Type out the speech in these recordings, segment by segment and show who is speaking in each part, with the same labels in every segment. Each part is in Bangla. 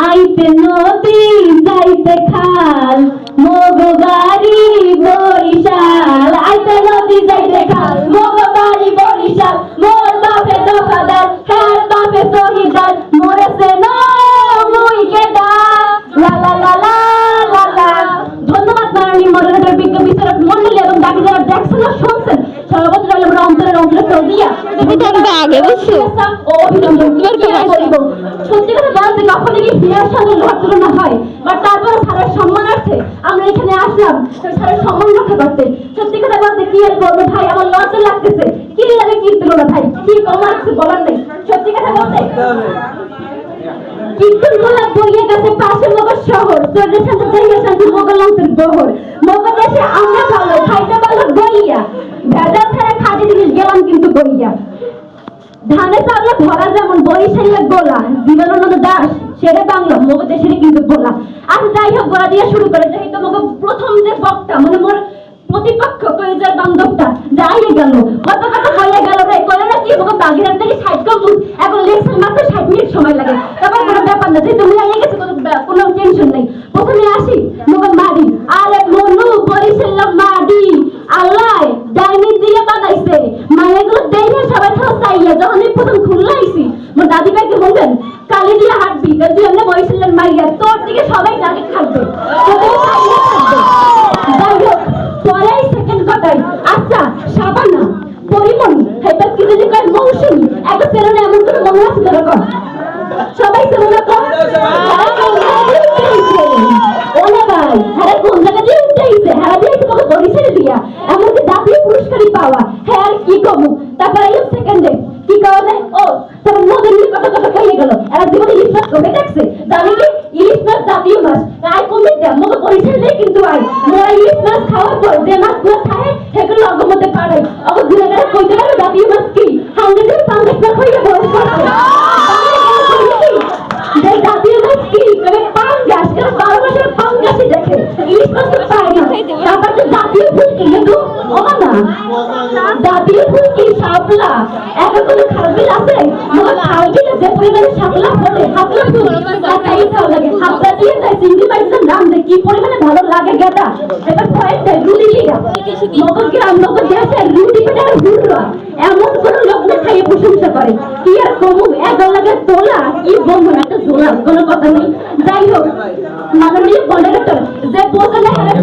Speaker 1: আইতে নদী যাইতে খাল মগ
Speaker 2: তুমি
Speaker 1: লাগতেছে কি লাগে কি ভাই কি কম বলার নেই সত্যি কথা বলতে কীর্তন বইয়ে গেছে পাশে মগর শহর মোগল অঞ্চল বহর মগর দেশে আমরা ভালো খাইতে ভালো গইয়া ভেজা ছাড়া খাঁটি জিনিস গেলাম কিন্তু গইয়া ধানে চাউলে ভরা যেমন বরিশালের গোলা। জীবনানন্দ দাস, সেরে বাংলা, মগ দেশের কিন্তু গোলা। আর যাই হোক, গোলা দিয়ে শুরু করে। যাই তোমাকে প্রথম যে বক্তা মানে মোর প্রতিপক্ষ কয়েজার বান্ধবটা যাই গেল। কত কথা বলে গেল রে? কলে না কি মগ বাগিরার থেকে ষাট কম এখন লেকচার মাত্র ষাট মিনিট সময় লাগে তারপর কোনো ব্যাপার না যেহেতু মিলাই গেছে কোনো ব্যা- কোনো টেনশন নেই প্রথমে আসি মগর মারি আরে মনু বরিশাল মারি আল্লাহ ডাইনি দিয়ে বানাইছে মায়েগুলো দেখে সবাই তো চাইয়া যখন এই প্রথম খুলনা আইছি। মোর দাদি ভাইকে বলবেন, কালি দিয়ে হাঁটবি তুই এমনি বরিশালের মাইয়া, তোর দিকে সবাই ডাকে খাবে তোদের চাইয়া থাকবে যাই হোক পরে সেকেন্ড কথাই। আচ্ছা সাবানা পরিমণি হেবার কি যদি কয় মৌসুমি? একটা প্রেরণা এমন করে মনে আছে তোর কর সবাই প্রেরণা কর হ্যাঁ কোন জায়গা দিয়ে উঠাইছে হ্যাঁ দিয়ে তোমাকে বরিশালে দিয়া। এমনকি জাতীয় পুরস্কারই পাওয়া। হ্যাঁ আর কি কমু তারপর আইলাম সেকেন্ডে কি কওয়া যায় ও তারপর নদীর কত কত খাইয়ে গেল। এরা জীবনে ইলিশ মাছ দেখছে জানি কি? ইলিশ মাছ জাতীয় মাছ। আয় কমে দেয় মগে বরিশালে কিন্তু আয় মোরা ইলিশ মাছ খাওয়ার পর যে মাছগুলো খায়, সেগুলো অগমতে পারে। অগ দূরে গেলে কইতে পারে জাতীয় মাছ কি? হাঙ্গে দিয়ে পাঙ্গাস মাছ হইয়া করছে যে জাতীয় মাছ কি? তবে পাঙ্গাস কারণ বারো মাসের পাঙ্গাসই দেখে। ইলিশ মাছ পায় না। তারপর তো জাতীয় ফুল কি? কিন্তু ওমা না জাতীয় ফুল কি শাপলা এখন কোনো খালবিল আছে মনে খালবিলে যে পরিমাণে শাপলা ফলে হাতলা ফুল তাই ভালো লাগে হাতলা দিয়ে যায় চিংড়ি মাছের নাম দেয় কি পরিমাণে ভালো লাগে গেটা এবার পয়েন্ট দেয় রুটি লিগা মগর গ্রাম মগর রুটি পেটে হুররা এমন কোন লোক না খাইয়ে প্রশংসা করে কি আর এগার লাগে তোলা কি বলব, না জোলা, কোনো কথা নেই। যাই হোক যে বোঝালে হারে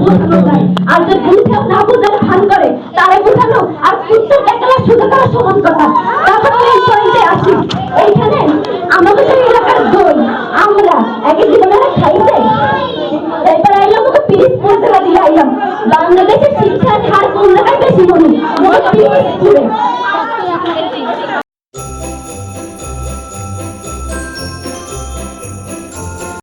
Speaker 1: আর যে ভান করে, তারে বোঝানো আর উত্তর দেখালে শুধু করা সমান কথা। তারপর এইখানে আমাদের এলাকার দই, আমরা একই জীবনে খাইছে এরপর আইলাম ওকে পিরিজপুর জেলা দিয়ে আইলাম। বাংলাদেশের শিক্ষার হার কোন জায়গায় বেশি মনে পিরিজপুরে